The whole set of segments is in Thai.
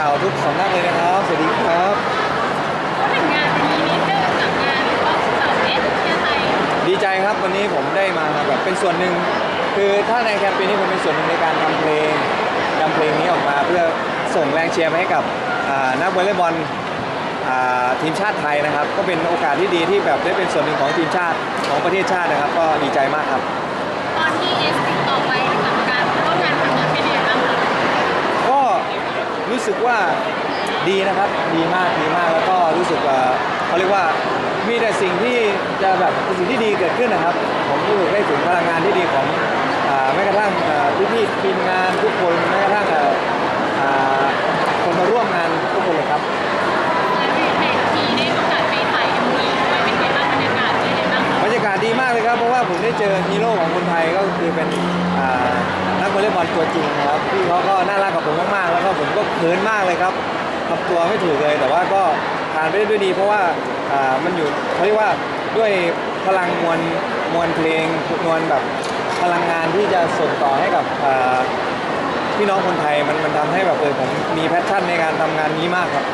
สำนักข่าวทุกสำนักเลยนะครับ สวัสดีครับ พูดถึงงานวันนี้นิดนึงกับงานของเสาเอสเชียร์ไทยดีใจครับวันนี้ผมได้มาแบบเป็นส่วนหนึ่ง คือถ้าในแคมเปญนี้ผมเป็นส่วนหนึ่งในการทำเพลงนำเพลงนี้ออกมาเพื่อส่งแรงเชียร์ไปให้กับอ่านักวอลเลย์บอลอ่าทีมชาติไทยนะครับ ก็เป็นโอกาสที่ดีที่แบบได้เป็นส่วนหนึ่งของทีมชาติของประเทศชาตินะครับ ก็ดีใจมากครับ ตอนที่เอสติดต่อไปกับการร่วมงานครั้งนี้เป็นยังไงบ้างคะ ก็ รู้สึกว่าดีนะครับดีมากดีมากแล้วก็รู้สึกว่าเขาเรียกว่ามีแต่สิ่งที่จะแบบเป็นสิ่งที่ดีเกิดขึ้นนะครับ ผมรู้สึกได้ถึงพลังงานที่ดีของอแม้กระทั่งพี่าพี่ๆทีมงานทุกคนแม้กระทั่ง ได้เจอฮีโร่ของคนไทยก็คือเป็นนักวอลเลย์บอลตัวจริงนะครับพี่เขาก็น่ารักกับผมมากๆแล้วก็ผมก็เขินมากเลยครับทำตัวไม่ถูกเลยแต่ว่าก็ผ่านไปได้ด้วยดี เพราะว่ามันอยู่เขาเรียกว่าด้วยพลังมวลมวลเพลงมวลแบบพลังงานที่จะส่งต่อให้กับพี่น้องคนไทยมันมันทำให้แบบเออผมมีแพชชั่นในการทำงานนี้มากครับ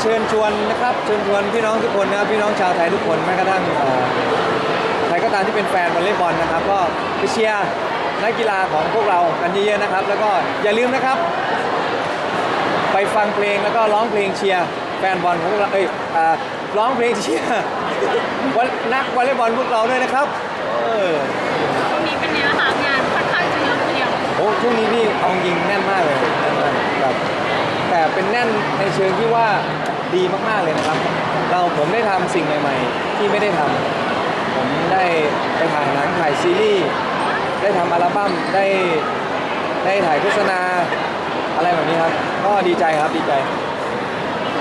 เชิญชวนนะครับเชิญชวนพี่น้องทุกคนนะครับพี่น้องชาวไทยทุกคนแม้กระทั่งเอ่อใครก็ตามที่เป็นแฟนวอลเลย์บอลนะครับ ก็ไปเชียร์นักกีฬาของพวกเรากันเยอะๆนะครับ แล้วก็อย่าลืมนะครับ ไปฟังเพลงแล้วก็ร้องเพลงเชียร์แฟนบอลของพวกเราเอ้ยอ่าร้องเพลงเชียร์วันนักวอลเลย์บอลพวกเราด้วยนะครับเออตรงนี้เป็นเนื้อหางานค่อนข้างจะเยอะทีเดียวโอ้ช่วงนี้พี่เอาจริงแน่นมากเลยแน่นมากแบบ แต่เป็นแน่นในเชิงที่ว่าดีมากๆเลยนะครับ เราผมได้ทำสิ่งใหม่ ๆ ที่ไม่ได้ทำผมได้ไปถ่ายหนังถ่ายซีรีส์ได้ทำอัลบั้มได้ได้ถ่ายโฆษณาอะไรแบบนี้ครับ ก็ดีใจครับดีใจ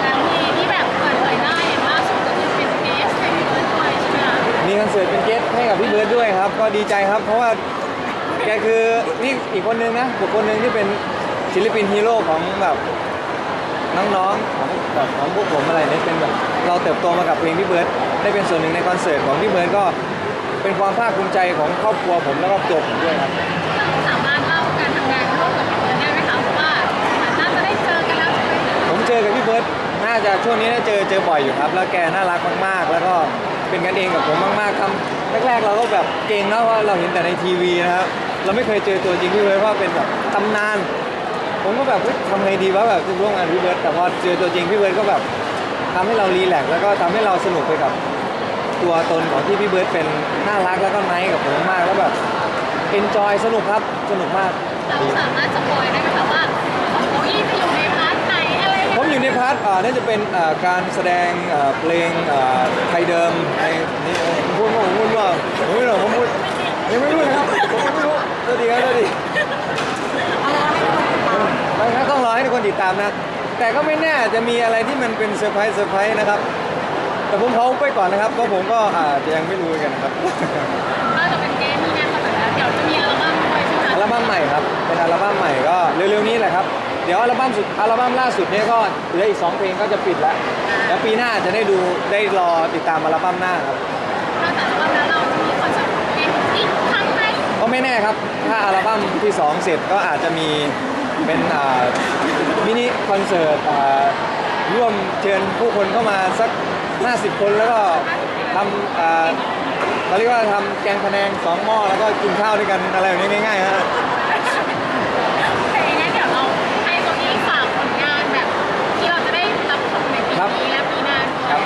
แล้วมีที่แบบเปิดเผยได้อย่างล่าสุดก็คือเป็นเอสในเวิร์ดด้วยใช่ไหมคะมีคอนเสิร์ตเป็นเกสให้กับพี่เบิร์ดด้วยครับ ก็ดีใจครับ เพราะว่าแกคือนี่อีกคนนึงนะบุคคลหนึ่งที่เป็นศิลปินฮีโร่ของแบบ น้องๆของแบบของพวกผมอะไรเนี่ยเป็นแบบเราเติบโตมากับเพลงพี่เบิร์ดได้เป็นส่วนหนึ่งในคอนเสิร์ตของพี่เบิร์ดก็เป็นความภาคภูมิใจของครอบครัวผมแล้วก็ตัวผมด้วยครับ สามารถเล่าการทำงานร่วมกับพี่เบิร์ดได้ไหมคะเพราะว่าเหมือนน่าจะได้เจอกันแล้วใช่ไหมผมเจอกับพี่เบิร์ดน่าจะช่วงนี้น่าเจอเจอบ่อยอยู่ครับ แล้วแกน่ารักมากๆ แล้วก็เป็นกันเองกับผมมากๆทำแรกๆเราก็แบบเก่งนะว่าเราเห็นแต่ในทีวีนะครับ เราไม่เคยเจอตัวจริงพี่เบิร์ดเพราะเป็นแบบตำนาน ผมก็แบบเฮ้ยทำไงดีวะแบบจะร่วมงานพี่เบิร์ดแต่พอเจอตัวจริงพี่เบิร์ดก็แบบทำให้เรารีแลกซ์แล้วก็ทำให้เราสนุกไปกับตัวตนของที่พี่เบิร์ดเป็นน่ารักแล้วก็ไนท์กับผมมากแล้วแบบเอนจอยสนุกครับสนุกมากเราสามารถสปอยได้ไหมคะว่าของโคอี้จะอยู่ในพาร์ทไหนอะไรยังไงผมอยู่ในพาร์ทอ่าน่าจะเป็นอ่าการแสดงอ่าเพลงอ่าไทยเดิมในนี่เออผมพูดว่าผมพูดว่าผมไม่รู้ผมพูดยังไม่รู้เลยครับผมไม่รู้ตัวดีครับตัวดีไม่ครับต้องรอให้ทุกคนติดตามนะ แต่ก็ไม่แน่จะมีอะไรที่มันเป็นเซอร์ไพรส์เซอร์ไพรส์นะครับ แต่ผมเขาไปก่อนนะครับเพราะผมก็อาจจะยังไม่รู้กันนะครับก็จะเป็นเกมมีงานมาแบบแล้วเดี๋ยวจะมีอัลบั้มด้วยใช่ไหมอัลคะบั้มใหม่ครับเป็นอัลบั้มใหม่ก็เร็วๆนี้แหละครับเดี๋ยวอัลบั้มสุดอัลบั้มล่าสุดเนี้ก็เหลืออีก 2 เพลงก็จะปิดแล้วแล้วปีหน้าจะได้ดูได้รอติดตามอัลบั้มหน้าครับนอกจากอัลบั้มแล้วเราจะมีคอนเสิร์ตของเกมอีกครั้งไหมก็ไม่แน่ครับถ้าอัลบั้มที่ 2 เสร็จก็อาจจะมี เป็นอ่ามินิคอนเสิร์ตอ่าร่วมเชิญผู้คนเข้ามาสัก 50 คนแล้วก็ทำอ่าเขาเรียกว่าทำแกงพะแนงสองหม้อแล้วก็กินข้าวด้วยกันอะไรแบบนี้ง่ายๆฮะแต่ยังไงเดี๋ยวเราให้โคอี้ฝากผลงานแบบที่เราจะได้รับชมในปีนี้และปีหน้าด้วยครับ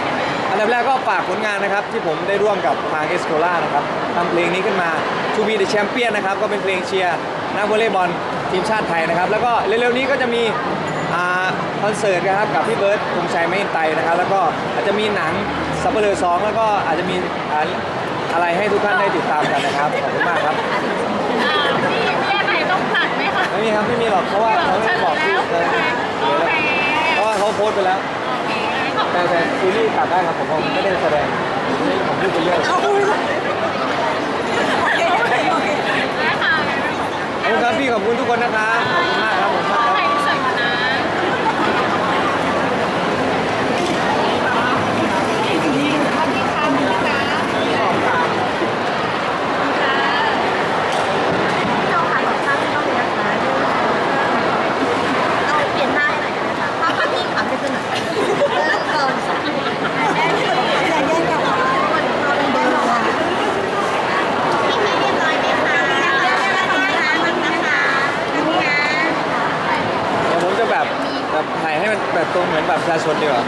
อันดับแรกก็ฝากผลงานนะครับ ที่ผมได้ร่วมกับทางเอสโคล่านะครับทำเพลงนี้ขึ้นมา To be the champion นะครับ ก็เป็นเพลงเชียร์นักวอลเลย์บอล ทีมชาติไทยนะครับ แล้วก็เร็วๆนี้ก็จะมีอ่าคอนเสิร์ตนะครับกับพี่เบิร์ดธงชัยไม่ไตรนะครับ แล้วก็อาจจะมีหนังซัปเปอร์เลอร์สองแล้วก็อาจจะมีอ่าอะไรให้ทุกท่านได้ติดตามกันนะครับขอบคุณมากครับอ่าพี่พี่อะไรต้องตัดไหมคะไม่มีครับไม่มีหรอกเพราะว่าเราเขาเฉไม่ลบอกยแล้ชื่อวเลยโอเคเพราะว่าเขาโพสต์ไปแล้วโอเคขอบคุแต่ณแต่ซีรีส์ตัดได้ครับผมผมไม่ได้แสดงผมพูดไปเรื่อย นะคะ ขอบคุณครับพี่ขอบ คุณทุกคนนะครับ เหมือนแบบประชาชนดีกว่า